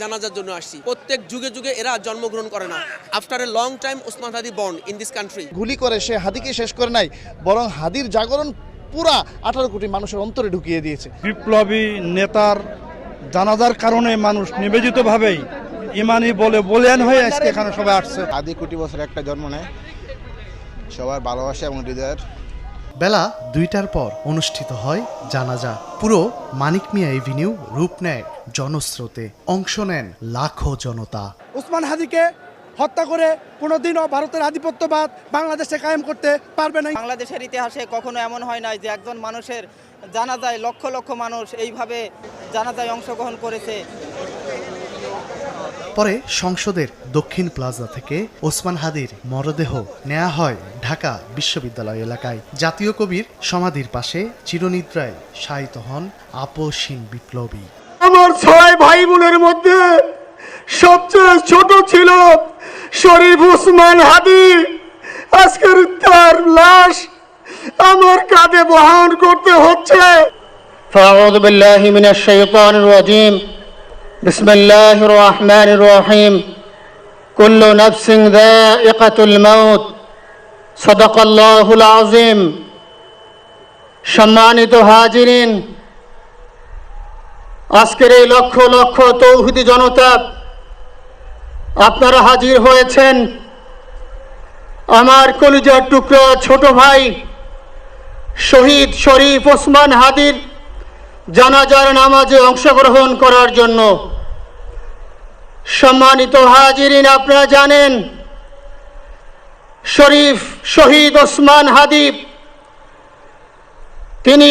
জানাজার জন্য আসছি। প্রত্যেক যুগে যুগে এরা জন্মগ্রহণ করে না। After a long time Osman Hadi born in this country গুলি করে সে হাদিকে শেষ করে নাই বরং হাদির জাগরণ পুরা আঠারো কোটি মানুষের অন্তরে ঢুকিয়ে দিয়েছে। বিপ্লবী নেতার জানাজার কারণে মানুষ নিবেদিতভাবেই ইমানি বলে বলিয়ান হয়ে আজকে এখানে সবাই আসছে। আদি কোটি বছর একটা জন্ম নেয়। সবার ভালোবাসা এবং হৃদয়ের। বেলা দুইটার পর অনুষ্ঠিত হয় জানাজা। পুরো মানিক মিয়া এভিনিউ রূপ নেয় জনস্রোতে অংশ নেন লাখো জনতা। উসমান হাদিকে হত্যা করে কোনোদিনও ভারতের আধিপত্যবাদ বাংলাদেশে কায়েম করতে পারবে না। বাংলাদেশের ইতিহাসে কখনো এমন হয় নাই যে একজন মানুষের জানাজায় লক্ষ লক্ষ মানুষ এইভাবে জানাজায় অংশগ্রহণ করেছে। পরে সংসদের দক্ষিণ প্লাজা থেকে ওসমান হাদির মরদেহ নেওয়া হয় ঢাকা বিশ্ববিদ্যালয় এলাকায়। জাতীয় কবির সমাধির পাশে চিরনিদ্রায় শায়িত হন আপসীন বিপ্লবী। আমার ছয় ভাই বোনের মধ্যে সবচেয়ে ছোট ছিল শরীফ উসমান হাদি আজকের তার লাশ আমার কাঁধে বহন করতে হচ্ছে فأعوذ بالله من الشيطان الرجيم بسم الله الرحمن الرحيم كل نفس ذائقة الموت صدق الله العظيم সম্মানিত হাজিরিন আজকের এই লক্ষ লক্ষ তৌহিদি জনতা, আপনারা হাজির হয়েছেন। আমার কলিজার টুকরা ছোট ভাই শহীদ শরীফ ওসমান হাদির জানাজার নামাজে অংশগ্রহণ করার জন্য। সম্মানিত হাজিরিন, আপনারা জানেন, শরীফ শহীদ ওসমান হাদিব তিনি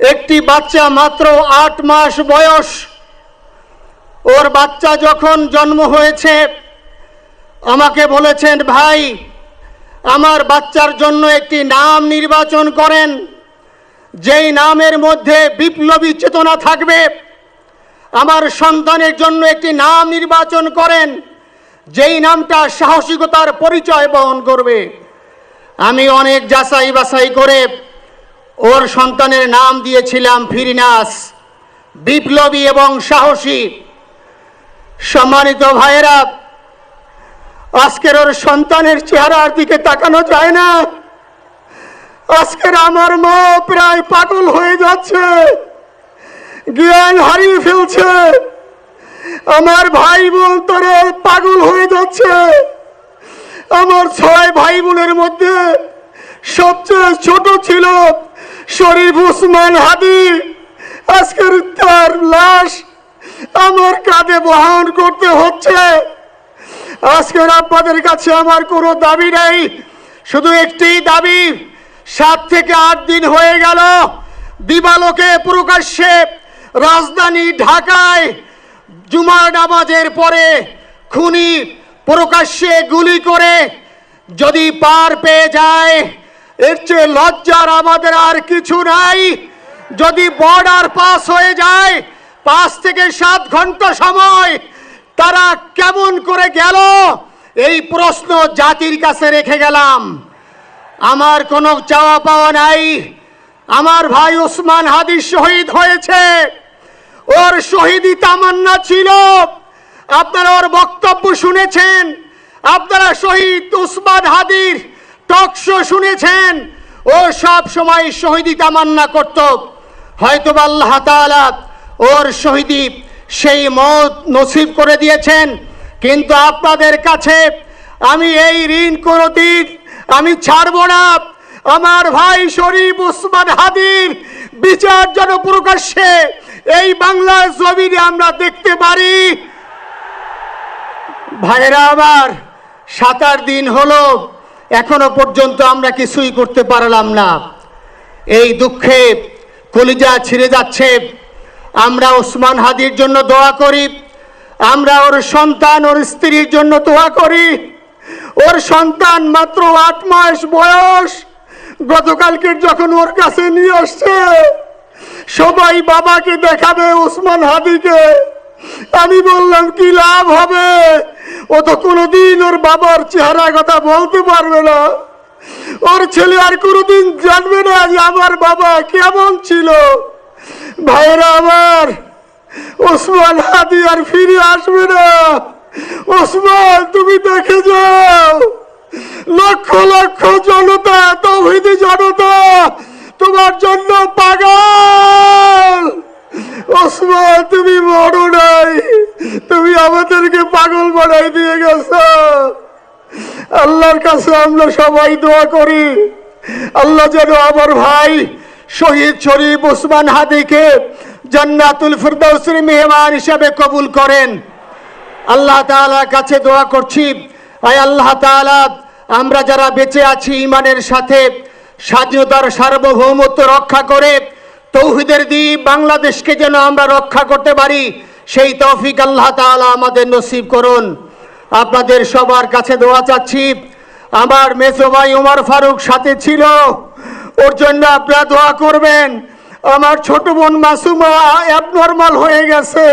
একটি বাচ্চা মাত্র আট মাস বয়স। ওর বাচ্চা যখন জন্ম হয়েছে, আমাকে বলেছেন, ভাই, আমার বাচ্চার জন্য একটি নাম নির্বাচন করেন। যেই নামের মধ্যে বিপ্লবী চেতনা থাকবে, আমার সন্তানের জন্য একটি নাম নির্বাচন করেন। যেই নামটা সাহসিকতার পরিচয় বহন করবে। আমি অনেক যাচাই বাছাই করে ওর সন্তানের নাম দিয়েছিলাম ফিরিনাস, বিপ্লবী এবং সাহসী। সম্মানিত ভাইয়েরা, আজকের ওর সন্তানের চেহারার দিকে তাকানো যায় না। আজকের আমার মা প্রায় পাগল হয়ে যাচ্ছে, জ্ঞান হারিয়ে ফেলছে। আমার ভাই বোন তোরে পাগল হয়ে যাচ্ছে। আমার ছয় ভাই বোনের মধ্যে সবচেয়ে ছোট ছিল শরীফ উসমান হাদি, আজকের তার লাশ আমার কাঁধে বহন করতে হচ্ছে। আজকের আপনাদের কাছে আমার কোনো দাবি নেই, শুধু একটি দাবি, সাত থেকে আট দিন হয়ে গেল, দিবালোকে প্রকাশ্যে রাজধানী ঢাকায় জুমার নামাজের পরে খুনি প্রকাশ্যে গুলি করে যদি পার পেয়ে যায় এর চেয়ে লজ্জার আমাদের আর কিছু নাই। যদি বর্ডার পাস হয়ে যায়, পাঁচ থেকে সাত ঘণ্টা সময় তারা কেমন করে গেল? এই প্রশ্ন জাতির কাছে রেখে গেলাম। আমার কোনো চাওয়া পাওয়া নাই। আমার ভাই ওসমান হাদি শহীদ হয়েছে। ওর শহীদি তামান্না ছিল। আপনারা ওর বক্তব্য শুনেছেন। আপনারা শহীদ উসমান হাদির টক শো শুনেছেন। ও সব সময় শহীদি তামান্না করত হয়তো আল্লাহ ওর শহীদি সেই মত নসিব করে দিয়েছেন। কিন্তু আপনাদের কাছে আমি এই ঋণ কোনোদিন আমি ছাড়ব না। আমার ভাই শরীফ উসমান হাদির বিচার যেন প্রকাশ্যে এই বাংলার জমিনে আমরা দেখতে পারি। ভাইরা আমার সাত দিন হলো। এখনও পর্যন্ত আমরা কিছুই করতে পারলাম না। এই দুঃখে কলিজা ছিঁড়ে যাচ্ছে। আমরা ওসমান হাদির জন্য দোয়া করি। আমরা ওর সন্তান, ওর স্ত্রীর জন্য দোয়া করি। ওর সন্তান মাত্র আট মাস বয়স। গতকালকে যখন ওর কাছে নিয়ে আসছে, সবাই বাবাকে দেখাবে ওসমান হাদিকে। আমি বললাম, কি লাভ হবে? ও তো কোনোদিন ওর বাবার চেহারা কথা বলতে পারবে না। ওর ছেলে আর কোনোদিন জানবে না যে আমার বাবা কেমন ছিল। ভাইরা আমার, ওসমান হাদি আর ফিরে আসবে না। ওসমান, তুমি দেখে যাও। লক্ষ লক্ষ জনতা, তৌহিদি জনতা, তোমার জন্য পাগল। ওসমান তুমি মরো নাই। তুমি আমাদেরকে পাগল বানাই দিয়ে গেছ। আল্লাহর কাছে আমরা সবাই দোয়া করি। আল্লাহ যেন আমার ভাই শহীদ শরীফ ওসমান হাদিকে জান্নাতুল ফিরদৌসের মেহমান হিসাবে কবুল করেন। আল্লাহ তাআলার কাছে দোয়া করছি। আয় আল্লাহ তাআলা, আমরা যারা বেঁচে আছি ইমানের সাথে, স্বাধীনতার সার্বভৌমত্ব রক্ষা করে তৌহিদের দ্বীপ বাংলাদেশকে যেন আমরা রক্ষা করতে পারি, সেই তৌফিক আল্লাহ তাআলা আমাদের নসিব করুন। আপনাদের সবার কাছে দোয়া চাচ্ছি। আমার মেসো ভাই উমর ফারুক সাথে ছিল, ওর জন্য আপনারা দোয়া করবেন। আমার ছোট বোন মাসুমা অ্যাবনর্মাল হয়ে গেছে।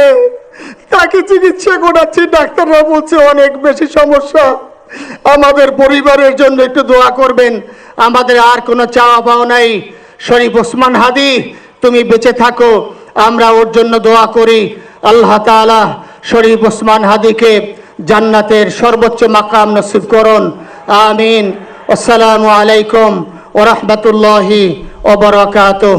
তাকে চিকিৎসা করাচ্ছি, ডাক্তাররা বলছে অনেক বেশি সমস্যা। আমাদের পরিবারের জন্য একটু দোয়া করবেন। আমাদের আর কোনো চাওয়া পাওয়া নাই। শরীফ ওসমান হাদি তুমি বেঁচে থাকো, আমরা ওর জন্য দোয়া করি। আল্লাহ তালা শরীফ ওসমান হাদিকে জান্নাতের সর্বোচ্চ মাকাম নসিব করুন। আমিন। আসসালামু আলাইকুম ওরহমতুল্লাহি ওবরাকাতুহ